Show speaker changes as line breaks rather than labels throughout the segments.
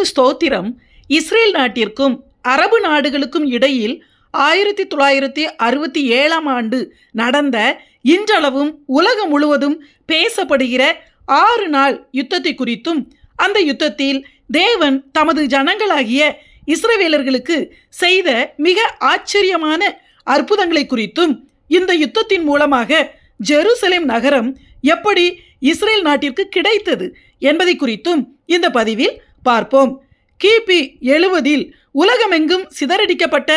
கர்த்தருக்கு ஸ்தோத்திரம் இஸ்ரேல் நாட்டிற்கும் அரபு நாடுகளுக்கும் இடையில் ஆயிரத்தி தொள்ளாயிரத்தி அறுபத்தி ஏழாம் ஆண்டு நடந்த இன்றளவும் உலகம் முழுவதும் பேசப்படுகிற ஆறு நாள் யுத்தத்தை குறித்தும் அந்த யுத்தத்தில் தேவன் தமது ஜனங்களாகிய இஸ்ரவேலர்களுக்கு செய்த மிக ஆச்சரியமான அற்புதங்களை குறித்தும் இந்த யுத்தத்தின் மூலமாக ஜெருசலேம் நகரம் எப்படி இஸ்ரேல் நாட்டிற்கு கிடைத்தது என்பதை குறித்தும் இந்த பதிவில் பார்ப்போம். கிபி எழுவதில் உலகமெங்கும் சிதறடிக்கப்பட்ட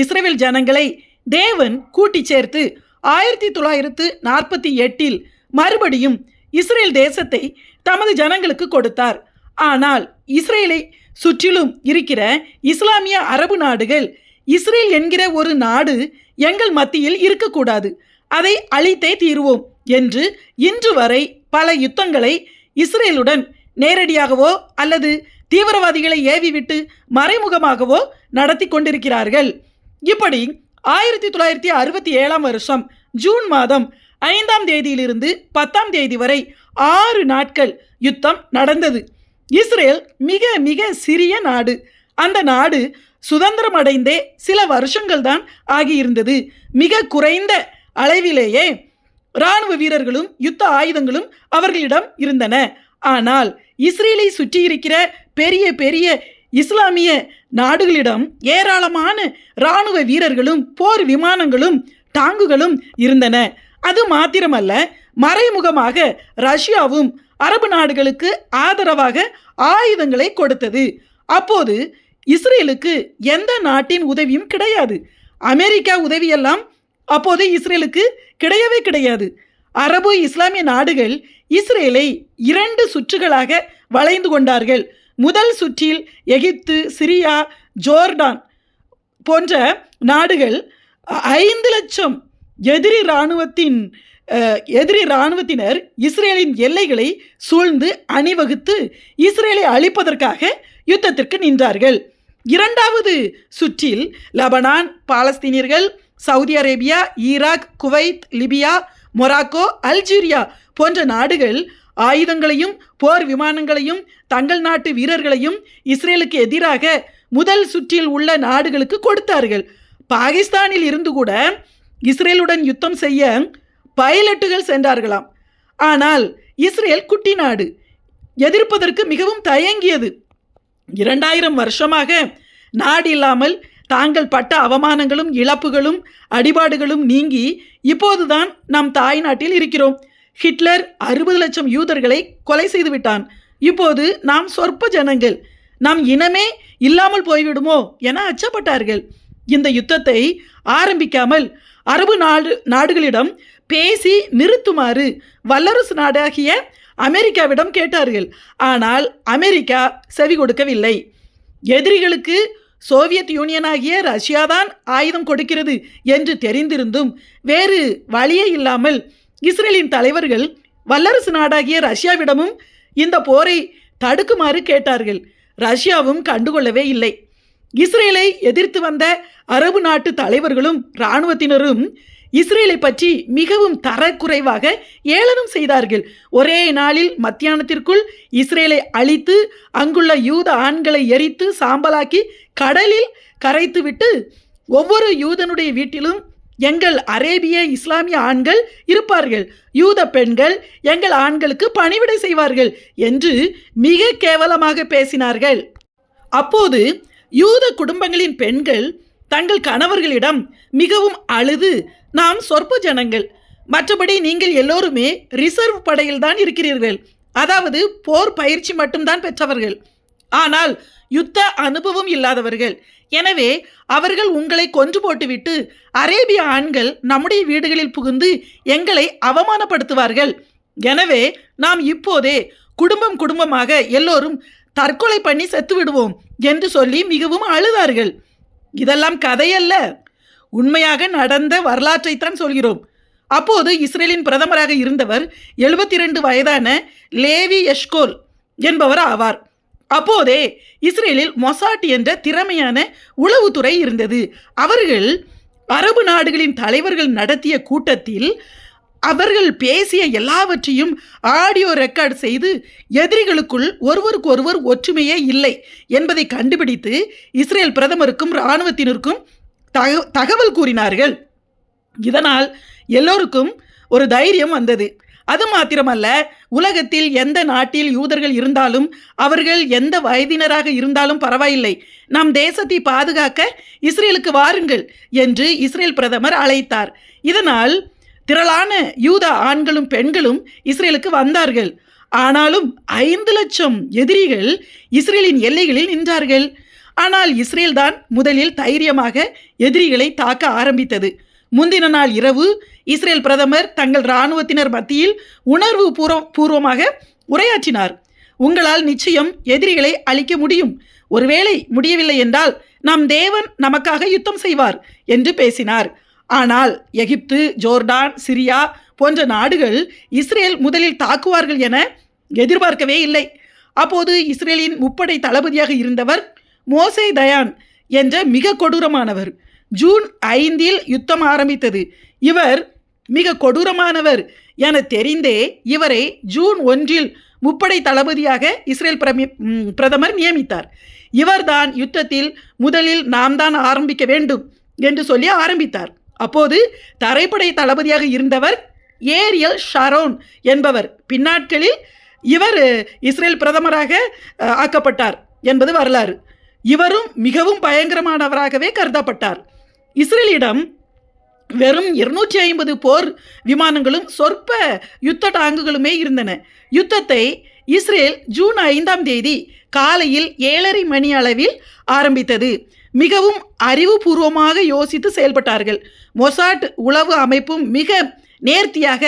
இஸ்ரேல் ஜனங்களை தேவன் கூட்டி சேர்த்து ஆயிரத்தி தொள்ளாயிரத்து நாற்பத்தி எட்டில் மறுபடியும் இஸ்ரேல் தேசத்தை தமது ஜனங்களுக்கு கொடுத்தார். ஆனால் இஸ்ரேலை சுற்றிலும் இருக்கிற இஸ்லாமிய அரபு நாடுகள் இஸ்ரேல் என்கிற ஒரு நாடு எங்கள் மத்தியில் இருக்கக்கூடாது. அதை அழித்தே தீருவோம் என்று இன்று வரை பல யுத்தங்களை இஸ்ரேலுடன் நேரடியாகவோ அல்லது தீவிரவாதிகளை ஏவிவிட்டு மறைமுகமாகவோ நடத்தி கொண்டிருக்கிறார்கள். இப்படி ஆயிரத்தி தொள்ளாயிரத்தி அறுபத்தி ஏழாம் வருஷம் ஜூன் மாதம் ஐந்தாம் தேதியிலிருந்து பத்தாம் தேதி வரை ஆறு நாட்கள் யுத்தம் நடந்தது. இஸ்ரேல் மிக மிக சிறிய நாடு. அந்த நாடு சுதந்திரம் அடைந்தே சில வருஷங்கள் தான் ஆகியிருந்தது. மிக குறைந்த அளவிலேயே இராணுவ வீரர்களும் யுத்த ஆயுதங்களும் அவர்களிடம் இருந்தன. ஆனால் இஸ்ரேலை சுற்றியிருக்கிற பெரிய பெரிய இஸ்லாமிய நாடுகளிடம் ஏராளமான இராணுவ வீரர்களும் போர் விமானங்களும் டாங்குகளும் இருந்தன. அது மாத்திரமல்ல மறைமுகமாக ரஷ்யாவும் அரபு நாடுகளுக்கு ஆதரவாக ஆயுதங்களை கொடுத்தது. அப்போது இஸ்ரேலுக்கு எந்த நாட்டின் உதவியும் கிடையாது. அமெரிக்கா உதவியெல்லாம் அப்போது இஸ்ரேலுக்கு கிடையவே கிடையாது. அரபு இஸ்லாமிய நாடுகள் இஸ்ரேலை இரண்டு சுற்றுகளாக வளைந்து கொண்டார்கள். முதல் சுற்றில் எகிப்து சிரியா ஜோர்டான் போன்ற நாடுகள் ஐந்து லட்சம் எதிரி இராணுவத்தின் எதிரி இராணுவத்தினர் இஸ்ரேலின் எல்லைகளை சூழ்ந்து அணிவகுத்து இஸ்ரேலை அழிப்பதற்காக யுத்தத்திற்கு நின்றார்கள். இரண்டாவது சுற்றில் லெபனான் பாலஸ்தீனியர்கள் Saudi Arabia Iraq Kuwait Libya Morocco Algeria போன்ற நாடுகள் ஆயுதங்களையும் போர் விமானங்களையும் தங்கள் நாட்டு வீரர்களையும் இஸ்ரேலுக்கு எதிராக முதல் சுற்றில் உள்ள நாடுகளுக்கு கொடுத்தார்கள். பாகிஸ்தானில் இருந்து கூட இஸ்ரேலுடன் யுத்தம் செய்ய பைலட்டுகள் சென்றார்களாம். ஆனால் இஸ்ரேல் குட்டி நாடு. எதிர்ப்பதற்கு மிகவும் தயங்கியது. இரண்டாயிரம் வருஷமாக நாடு இல்லாமல் தாங்கள் பட்ட அவமானங்களும் இழப்புகளும் அடிபாடுகளும் நீங்கி இப்போதுதான் நம் தாய் நாட்டில் இருக்கிறோம். ஹிட்லர் அறுபது லட்சம் யூதர்களை கொலை செய்து விட்டான். இப்போது நாம் சொற்ப ஜனங்கள். நம் இனமே இல்லாமல் போய்விடுமோ என அச்சப்பட்டார்கள். இந்த யுத்தத்தை ஆரம்பிக்காமல் அரபு நாடு நாடுகளிடம் பேசி நிறுத்துமாறு வல்லரசு நாடாகிய அமெரிக்காவிடம் கேட்டார்கள். ஆனால் அமெரிக்கா செவி கொடுக்கவில்லை. எதிரிகளுக்கு சோவியத் யூனியனாகிய ரஷ்யா தான் ஆயுதம் கொடுக்கிறது என்று தெரிந்திருந்தும் வேறு வழியே இல்லாமல் இஸ்ரேலின் தலைவர்கள் வல்லரசு நாடாகிய ரஷ்யாவிடமும் இந்த போரை தடுக்குமாறு கேட்டார்கள். ரஷ்யாவும் கண்டுகொள்ளவே இல்லை. இஸ்ரேலை எதிர்த்து வந்த அரபு நாட்டு தலைவர்களும் இராணுவத்தினரும் இஸ்ரேலை பற்றி மிகவும் தரக்குறைவாக ஏளனம் செய்தார்கள். ஒரே நாளில் மத்தியானத்திற்குள் இஸ்ரேலை அழித்து அங்குள்ள யூத ஆண்களை எரித்து சாம்பலாக்கி கடலில் கரைத்துவிட்டு ஒவ்வொரு யூதனுடைய வீட்டிலும் எங்கள் அரேபிய இஸ்லாமிய ஆண்கள் இருப்பார்கள். யூத பெண்கள் எங்கள் ஆண்களுக்கு பணிவிடை செய்வார்கள் என்று மிக கேவலமாக பேசினார்கள். அப்போது யூத குடும்பங்களின் பெண்கள் தங்கள் கணவர்களிடம் மிகவும் அழுது நாம் சொற்ப ஜனங்கள். மற்றபடி நீங்கள் எல்லோருமே ரிசர்வ் படையில் தான் இருக்கிறீர்கள். அதாவது போர் பயிற்சி மட்டும்தான் பெற்றவர்கள். ஆனால் யுத்த அனுபவம் இல்லாதவர்கள். எனவே அவர்கள் உங்களை கொன்று போட்டுவிட்டு அரேபிய ஆண்கள் நம்முடைய வீடுகளில் புகுந்து எங்களை அவமானப்படுத்துவார்கள். எனவே நாம் இப்போதே குடும்பம் குடும்பமாக எல்லோரும் தற்கொலை பண்ணி செத்து விடுவோம் என்று சொல்லி மிகவும் அழுதார்கள். இதெல்லாம் கதையல்ல. உண்மையாக நடந்த வரலாற்றைத்தான் சொல்கிறோம். அப்போது இஸ்ரேலின் பிரதமராக இருந்தவர் எழுபத்தி ரெண்டு வயதான லேவி எஷ்கோல் என்பவர் ஆவார். அப்போதே இஸ்ரேலில் மொசாட் என்ற திறமையான உளவுத்துறை இருந்தது. அவர்கள் அரபு நாடுகளின் தலைவர்கள் நடத்திய கூட்டத்தில் அவர்கள் பேசிய எல்லாவற்றையும் ஆடியோ ரெக்கார்ட் செய்து எதிரிகளுக்குள் ஒருவருக்கொருவர் ஒற்றுமையே இல்லை என்பதை கண்டுபிடித்து இஸ்ரேல் பிரதமருக்கும் இராணுவத்தினருக்கும் தக தகவல் கூறினார்கள். இதனால் எல்லோருக்கும் ஒரு தைரியம் வந்தது. அது மாத்திரமல்ல உலகத்தில் எந்த நாட்டில் யூதர்கள் இருந்தாலும் அவர்கள் எந்த வயதினராக இருந்தாலும் பரவாயில்லை. நம் தேசத்தை பாதுகாக்க இஸ்ரேலுக்கு வாருங்கள் என்று இஸ்ரேல் பிரதமர் அழைத்தார். இதனால் திரளான யூத ஆண்களும் பெண்களும் இஸ்ரேலுக்கு வந்தார்கள். ஆனாலும் ஐந்து லட்சம் எதிரிகள் இஸ்ரேலின் எல்லைகளில் நின்றார்கள். ஆனால் இஸ்ரேல் தான் முதலில் தைரியமாக எதிரிகளை தாக்க ஆரம்பித்தது. முந்தின நாள் இரவு இஸ்ரேல் பிரதமர் தங்கள் இராணுவத்தினர் மத்தியில் உணர்வு பூர்வ பூர்வமாக உரையாற்றினார். உங்களால் நிச்சயம் எதிரிகளை அழிக்க முடியும். ஒருவேளை முடியவில்லை என்றால் நம் தேவன் நமக்காக யுத்தம் செய்வார் என்று பேசினார். ஆனால் எகிப்து ஜோர்டான் சிரியா போன்ற நாடுகள் இஸ்ரேல் முதலில் தாக்குவார்கள் என எதிர்பார்க்கவே இல்லை. அப்போது இஸ்ரேலின் முப்படை தளபதியாக இருந்தவர் மோசே தயான் என்ற மிக கொடூரமானவர். ஜூன் ஐந்தில் யுத்தம் ஆரம்பித்தது. இவர் மிக கொடூரமானவர் என தெரிந்தே இவரை ஜூன் ஒன்றில் முப்படை தளபதியாக இஸ்ரேல் பிரமி பிரதமர் நியமித்தார். இவர்தான் யுத்தத்தில் முதலில் நாம் தான் ஆரம்பிக்க வேண்டும் என்று சொல்லி ஆரம்பித்தார். அப்போது தரைப்படை தளபதியாக இருந்தவர் ஏரியல் ஷரோன் என்பவர். பின்னாட்களில் இவர் இஸ்ரேல் பிரதமராக ஆக்கப்பட்டார் என்பது வரலாறு. இவரும் மிகவும் பயங்கரமானவராகவே கருதப்பட்டார். இஸ்ரேலிடம் வெறும் இருநூற்றி ஐம்பது போர் விமானங்களும் சொற்ப யுத்த டாங்குகளுமே இருந்தன. யுத்தத்தை இஸ்ரேல் ஜூன் ஐந்தாம் தேதி காலையில் ஏழரை மணி அளவில் ஆரம்பித்தது. மிகவும் அறிவுபூர்வமாக யோசித்து செயல்பட்டார்கள். மொசாட் உளவு அமைப்பும் மிக நேர்த்தியாக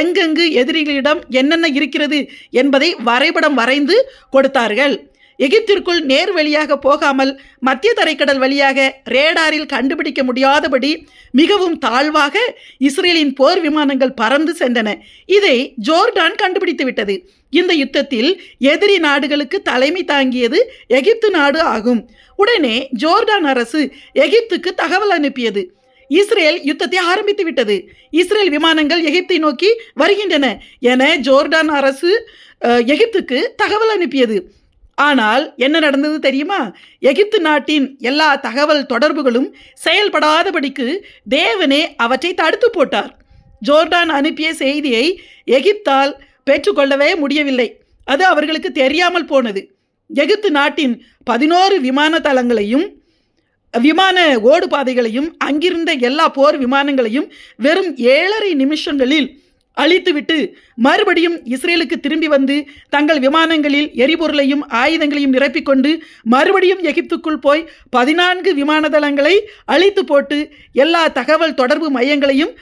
எங்கெங்கு எதிரிகளிடம் என்னென்ன இருக்கிறது என்பதை வரைபடம் வரைந்து கொடுத்தார்கள். எகிப்திற்குள் நேர் வழியாக போகாமல் மத்திய தரைக்கடல் வழியாக ரேடாரில் கண்டுபிடிக்க முடியாதபடி மிகவும் தாழ்வாக இஸ்ரேலின் போர் விமானங்கள் பறந்து சென்றன. இதை ஜோர்டான் கண்டுபிடித்து விட்டது. இந்த யுத்தத்தில் எதிரி நாடுகளுக்கு தலைமை தாங்கியது எகிப்து நாடு ஆகும். உடனே ஜோர்டான் அரசு எகிப்துக்கு தகவல் அனுப்பியது. இஸ்ரேல் யுத்தத்தை ஆரம்பித்து விட்டது. இஸ்ரேல் விமானங்கள் எகிப்தை நோக்கி வருகின்றன என ஜோர்டான் அரசு எகிப்துக்கு தகவல் அனுப்பியது. ஆனால் என்ன நடந்தது தெரியுமா? எகிப்து நாட்டின் எல்லா தகவல் தொடர்புகளும் செயல்படாதபடிக்கு தேவனே அவற்றை தடுத்து போட்டார். ஜோர்டான் அனுப்பிய செய்தியை எகிப்தால் பெற்றுக்கொள்ளவே முடியவில்லை. அது அவர்களுக்கு தெரியாமல் போனது. எகிப்து நாட்டின் பதினோரு விமான தளங்களையும் விமான ஓடுபாதைகளையும் அங்கிருந்த எல்லா போர் விமானங்களையும் வெறும் ஏழரை நிமிஷங்களில் அழித்துவிட்டு மறுபடியும் இஸ்ரேலுக்கு திரும்பி வந்து தங்கள் விமானங்களில் எரிபொருளையும் ஆயுதங்களையும் நிரப்பிக்கொண்டு மறுபடியும் எகிப்துக்குள் போய் பதினான்கு விமான தளங்களை அழித்து போட்டு எல்லா தகவல் தொடர்பு மையங்களையும்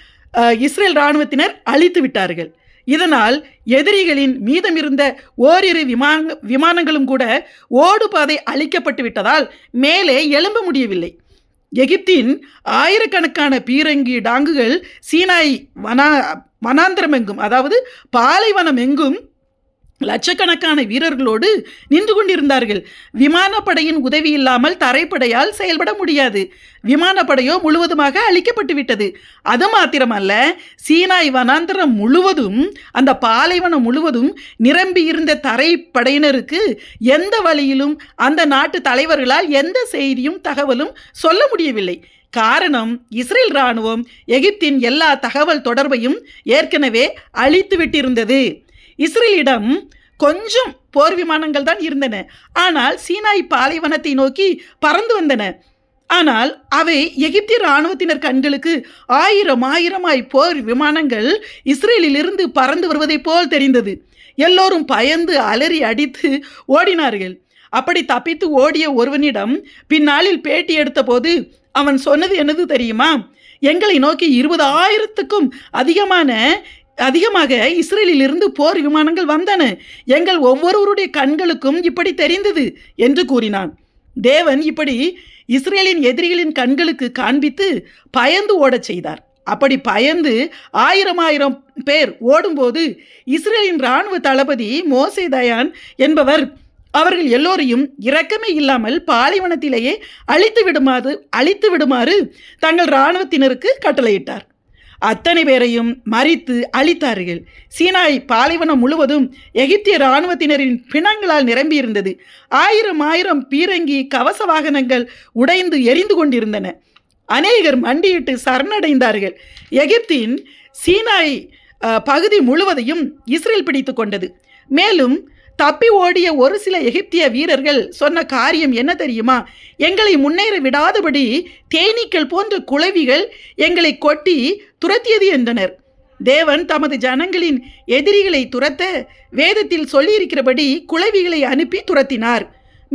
இஸ்ரேல் இராணுவத்தினர் அழித்து விட்டார்கள். இதனால் எதிரிகளின் மீதமிருந்த ஓரிரு விமான விமானங்களும் கூட ஓடுபாதை அழிக்கப்பட்டு விட்டதால் மேலே எழும்ப முடியவில்லை. எகிப்தின் ஆயிரக்கணக்கான பீரங்கி டாங்குகள் சீனாய் வனா வனாந்திரம் எங்கும் அதாவது பாலைவனம் எங்கும் லட்சக்கணக்கான வீரர்களோடு நின்று கொண்டிருந்தார்கள். விமானப்படையின் உதவி இல்லாமல் தரைப்படையால் செயல்பட முடியாது. விமானப்படையோ முழுவதுமாக அழிக்கப்பட்டு விட்டது. அது மாத்திரமல்ல சீனாய் வனாந்திரம் முழுவதும் அந்த பாலைவனம் முழுவதும் நிரம்பி இருந்த தரைப்படையினருக்கு எந்த வழியிலும் அந்த நாட்டு தலைவர்களால் எந்த செய்தியும் தகவலும் சொல்ல முடியவில்லை. காரணம் இஸ்ரேல் இராணுவம் எகிப்தின் எல்லா தகவல் தொடர்பையும் ஏற்கனவே அழித்து விட்டிருந்தது. இஸ்ரேலிடம் கொஞ்சம் போர் விமானங்கள் தான் இருந்தன. ஆனால் சீனாய் பாலைவனத்தை நோக்கி பறந்து வந்தன. ஆனால் அவை எகிப்திய இராணுவத்தினர் கண்களுக்கு ஆயிரம் ஆயிரமாய் போர் விமானங்கள் இஸ்ரேலிலிருந்து பறந்து வருவதைப் போல் தெரிந்தது. எல்லோரும் பயந்து அலறி அடித்து ஓடினார்கள். அப்படி தப்பித்து ஓடிய ஒருவனிடம் பின்னாளில் பேட்டி எடுத்தபோது அவன் சொன்னது என்னது தெரியுமா? எங்களை நோக்கி இருபதாயிரத்துக்கும் அதிகமான அதிகமாக இஸ்ரேலிலிருந்து போர் விமானங்கள் வந்தன. எங்கள் ஒவ்வொருவருடைய கண்களுக்கும் இப்படி தெரிந்தது என்று கூறினான். தேவன் இப்படி இஸ்ரேலின் எதிரிகளின் கண்களுக்கு காண்பித்து பயந்து ஓடச் செய்தார். அப்படி பயந்து ஆயிரம் ஆயிரம் பேர் ஓடும்போது இஸ்ரேலின் இராணுவ தளபதி மோசே தயான் என்பவர் அவர்கள் எல்லோரையும் இரக்கமே இல்லாமல் பாலைவனத்திலேயே அழித்து விடுமாறு அழித்து விடுமாறு தங்கள் இராணுவத்தினருக்கு கட்டளையிட்டார். அத்தனை பேரையும் மறித்து அழித்தார்கள். சீனாய் பாலைவனம் முழுவதும் எகிப்திய இராணுவத்தினரின் பிணங்களால் நிரம்பியிருந்தது. ஆயிரம் ஆயிரம் பீரங்கி கவச வாகனங்கள் உடைந்து எரிந்து கொண்டிருந்தன. அநேகர் மண்டியிட்டு சரணடைந்தார்கள். எகிப்தின் சீனாய் பகுதி முழுவதையும் இஸ்ரேல் பிடித்து கொண்டது. மேலும் தப்பி ஓடிய ஒரு சில எகிப்திய வீரர்கள் சொன்ன காரியம் என்ன தெரியுமா? எங்களை முன்னேற விடாதபடி தேனீக்கள் போன்ற குளவிகள் எங்களை கொட்டி துரத்தியது என்றனர். தேவன் தமது ஜனங்களின் எதிரிகளை துரத்த வேதத்தில் சொல்லியிருக்கிறபடி குளவிகளை அனுப்பி துரத்தினார்.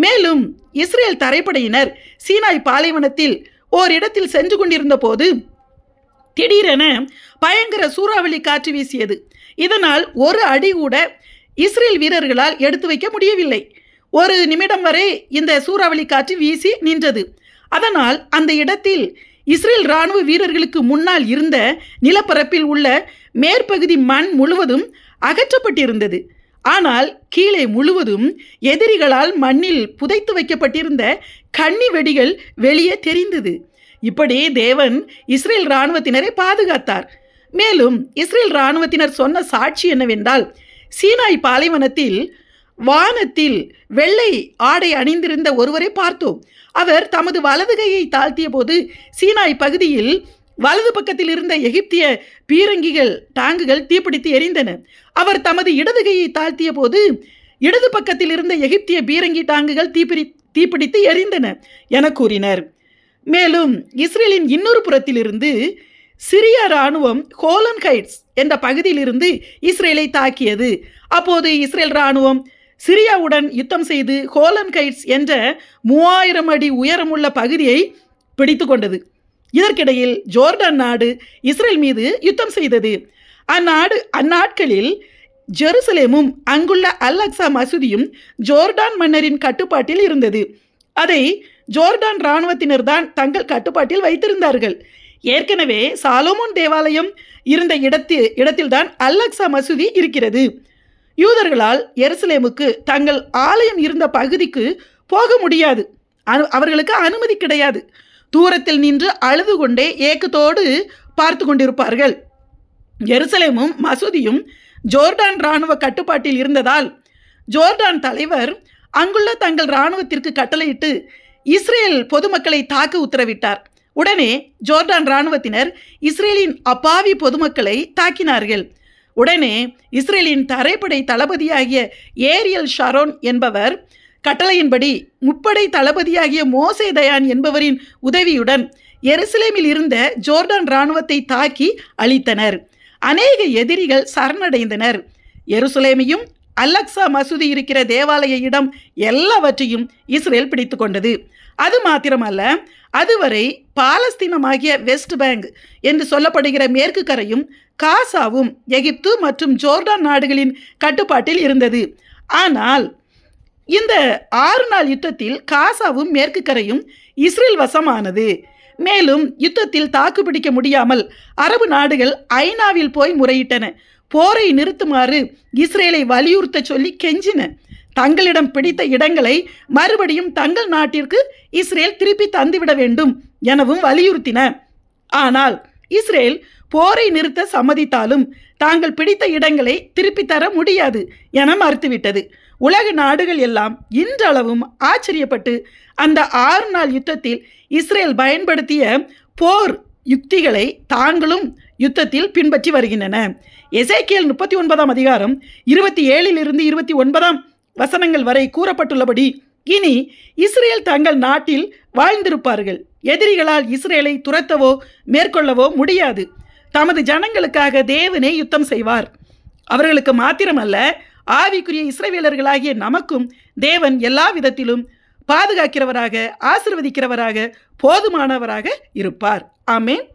மேலும் இஸ்ரேல் தரைப்படையினர் சீனாய் பாலைவனத்தில் ஓரிடத்தில் சென்று கொண்டிருந்த போது திடீரென பயங்கர சூறாவளி காற்று வீசியது. இதனால் ஒரு அடி கூட இஸ்ரேல் வீரர்களால் எடுத்து வைக்க முடியவில்லை. ஒரு நிமிடம் வரை இந்த சூறாவளி காற்று வீசி நின்றது. அதனால் அந்த இடத்தில் இஸ்ரேல் இராணுவ வீரர்களுக்கு முன்னால் இருந்த நிலப்பரப்பில் உள்ள மேற்பகுதி மண் முழுவதும் அகற்றப்பட்டிருந்தது. ஆனால் கீழே முழுவதும் எதிரிகளால் மண்ணில் புதைத்து வைக்கப்பட்டிருந்த கன்னி வெடிகள் வெளியே தெரிந்தது. இப்படி தேவன் இஸ்ரேல் இராணுவத்தினரை பாதுகாத்தார். மேலும் இஸ்ரேல் இராணுவத்தினர் சொன்ன சாட்சி என்னவென்றால் சீனாய் பாலைவனத்தில் வானத்தில் வெள்ளை ஆடை அணிந்திருந்த ஒருவரை பார்த்தோம். அவர் தமது வலது கையை தாழ்த்திய போது சீனாய் பகுதியில் வலது பக்கத்தில் இருந்த எகிப்திய பீரங்கிகள் டாங்குகள் தீப்பிடித்து எரிந்தன. அவர் தமது இடது கையை தாழ்த்திய போது இடது பக்கத்தில் இருந்த எகிப்திய பீரங்கி டாங்குகள் தீப்பிடி தீப்பிடித்து எரிந்தன என கூறினர். மேலும் இஸ்ரேலின் இன்னொரு புறத்திலிருந்து சிரிய இராணுவம் ஹோலன் ஹைட்ஸ் என்ற பகுதியிலிருந்து இஸ்ரேலை தாக்கியது. அப்போது இஸ்ரேல் இராணுவம் சிரியாவுடன் யுத்தம் செய்து ஹோலன் கைட்ஸ் என்ற மூவாயிரம் அடி உயரமுள்ள பகுதியை பிடித்து கொண்டது. இதற்கிடையில் ஜோர்டான் நாடு இஸ்ரேல் மீது யுத்தம் செய்தது. அந்நாடு அந்நாட்களில் ஜெருசலேமும் அங்குள்ள அல் அக்ஸா மசூதியும் ஜோர்டான் மன்னரின் கட்டுப்பாட்டில் இருந்தது. அதை ஜோர்டான் இராணுவத்தினர் தான் தங்கள் கட்டுப்பாட்டில் வைத்திருந்தார்கள். ஏற்கனவே சாலோமோன் தேவாலயம் இருந்த இடத்தில் இடத்தில்தான் அல்லக்சா மசூதி இருக்கிறது. யூதர்களால் எருசலேமுக்கு தங்கள் ஆலயம் இருந்த பகுதிக்கு போக முடியாது. அனு அவர்களுக்கு அனுமதி கிடையாது. தூரத்தில் நின்று அழுது கொண்டே ஏக்கத்தோடு பார்த்து கொண்டிருப்பார்கள். எருசலேமும் மசூதியும் ஜோர்டான் இராணுவ கட்டுப்பாட்டில் இருந்ததால் ஜோர்டான் தலைவர் அங்குள்ள தங்கள் இராணுவத்திற்கு கட்டளையிட்டு இஸ்ரேல் பொதுமக்களை தாக்க உத்தரவிட்டார். உடனே ஜோர்டான் இராணுவத்தினர் இஸ்ரேலின் அப்பாவி பொதுமக்களை தாக்கினார்கள். உடனே இஸ்ரேலின் தரைப்படை தளபதியாகிய ஏரியல் ஷரோன் என்பவர் கட்டளையின்படி முப்படை தளபதியாகிய மோசே தயான் என்பவரின் உதவியுடன் எருசலேமில் இருந்த ஜோர்டான் இராணுவத்தை தாக்கி அழித்தனர். அநேக எதிரிகள் சரணடைந்தனர். எருசலேமையும் அல்லக்ஸா மசூதி இருக்கிற தேவாலய இடம் எல்லாவற்றையும் இஸ்ரேல் பிடித்து கொண்டது. அது மாத்திரமல்ல அதுவரை பாலஸ்தீனமாகிய வெஸ்ட் பேங்க் என்று சொல்லப்படுகிற மேற்கு கரையும் காசாவும் எகிப்து மற்றும் ஜோர்டான் நாடுகளின் கட்டுப்பாட்டில் இருந்தது. ஆனால் இந்த ஆறு நாள் யுத்தத்தில் காசாவும் மேற்கு கரையும் இஸ்ரேல் வசமானது. மேலும் யுத்தத்தில் தாக்குப்பிடிக்க முடியாமல் அரபு நாடுகள் ஐநாவில் போய் முறையிட்டன. போரை நிறுத்துமாறு இஸ்ரேலை வலியுறுத்த சொல்லி கெஞ்சின. தங்களிடம் பிடித்த இடங்களை மறுபடியும் தங்கள் நாட்டிற்கு இஸ்ரேல் திருப்பி தந்துவிட வேண்டும் எனவும் வலியுறுத்தின. ஆனால் இஸ்ரேல் போரை நிறுத்த சம்மதித்தாலும் தாங்கள் பிடித்த இடங்களை திருப்பி தர முடியாது என மறுத்துவிட்டது. உலக நாடுகள் எல்லாம் இன்றளவும் ஆச்சரியப்பட்டு அந்த ஆறு நாள் யுத்தத்தில் இஸ்ரேல் பயன்படுத்திய போர் யுக்திகளை தாங்களும் யுத்தத்தில் பின்பற்றி வருகின்றன. எசேக்கியல் முப்பத்தி ஒன்பதாம் அதிகாரம் இருபத்தி ஏழிலிருந்து இருபத்தி ஒன்பதாம் வசனங்கள் வரை கூறப்பட்டுள்ளபடி இனி இஸ்ரேல் தங்கள் நாட்டில் வாழ்ந்திருப்பார்கள். எதிரிகளால் இஸ்ரேலை துரத்தவோ மேற்கொள்ளவோ முடியாது. தமது ஜனங்களுக்காக தேவனே யுத்தம் செய்வார். அவர்களுக்கு மாத்திரமல்ல ஆவிக்குரிய இஸ்ரவேலர்களாகிய நமக்கும் தேவன் எல்லா விதத்திலும் பாதுகாக்கிறவராக ஆசிர்வதிக்கிறவராக போதுமானவராக இருப்பார். ஆமேன்.